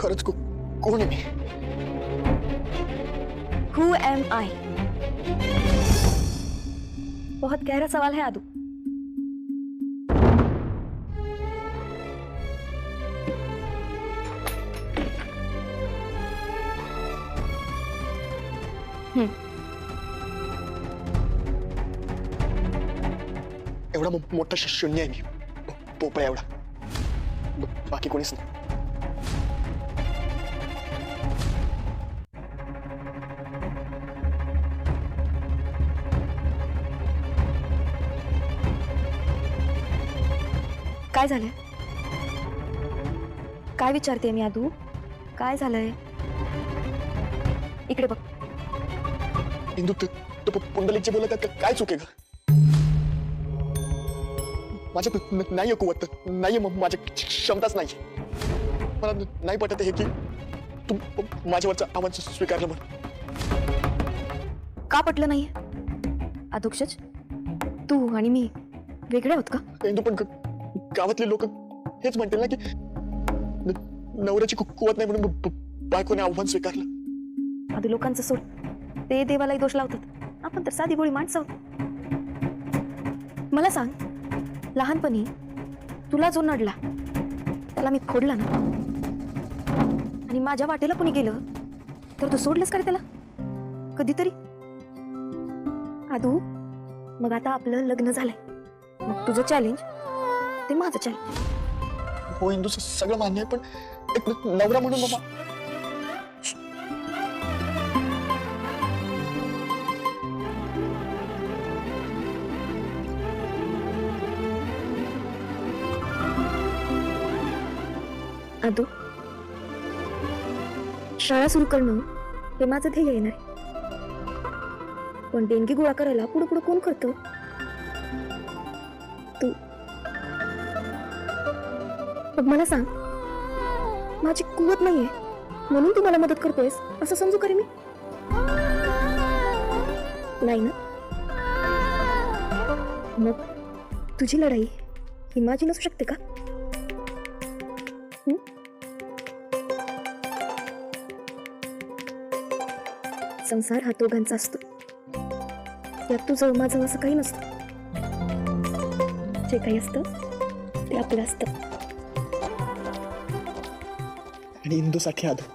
खरंच को कोण मी। हु एम आई बहुत गहरा सवाल है आदू। एवढा मो- मोठा श- शून्य आहे मी पोपळा एवढा. ब- बाकी कोणीच नाही. काय झालंय? काय विचारते मी आदू? काय झालंय? इकडे बघ. इंदू तू पुंडलिकचे बोलत काय चुके ग? माझ्यात न- नाहीये कुवत नाहीये म- माझ्या क्षमताच नाही. मला नाही पटत हे की तू माझ्यावरचा आवाज़ स्वीकारलं म्हणून. का पटलं अधोक्षज तू आणि मी वेगळे आहोत का? इंदू पण गावातले लोक हेच म्हणतील ना की नवऱ्याची कुवत नाही म्हणून बायकोने आव्हान स्वीकारलं. आधी लोकांचं सोड. ते देवालाही दोष लावतात. आपण तर साधी गोळी माणसं आहोत. मला सांग लहानपणी तुला जो नडला त्याला मी फोडला ना? आणि माझ्या वाटेला कोणी गेलं तर तू सोडलंस का रे त्याला? कधीतरी. आदू मग आता आपलं लग्न झालंय. मग तुझं चॅलेंज ते माझं चॅलेंज हो इंदू स- सगळं मान्य आहे पण एक नवरा म्हणून बाबा आदू शाळा सुरू करणं हे माझं ध्येय येणार पण देणगी गोळा करायला पुढे पुढे कोण करतं? तू मग मला सांग. माझी कुवत नाहीये. म्हणून तू मला मदत करतोयस असं समजू करे मी? नाही ना? मग तुझी लढाई ही माझी नसू शकते का? संसार हा दोघांचा असतो. यात तुझं माझं असं काही नसतं. जे काही असतं ते आपलं असतं. आणि इंदूसाठी आलो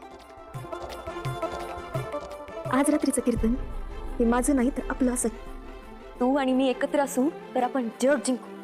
आज रात्रीचं कीर्तन हे माझं नाही तर आपलं असं. तू आणि मी एकत्र असू तर आपण जग जिंकू.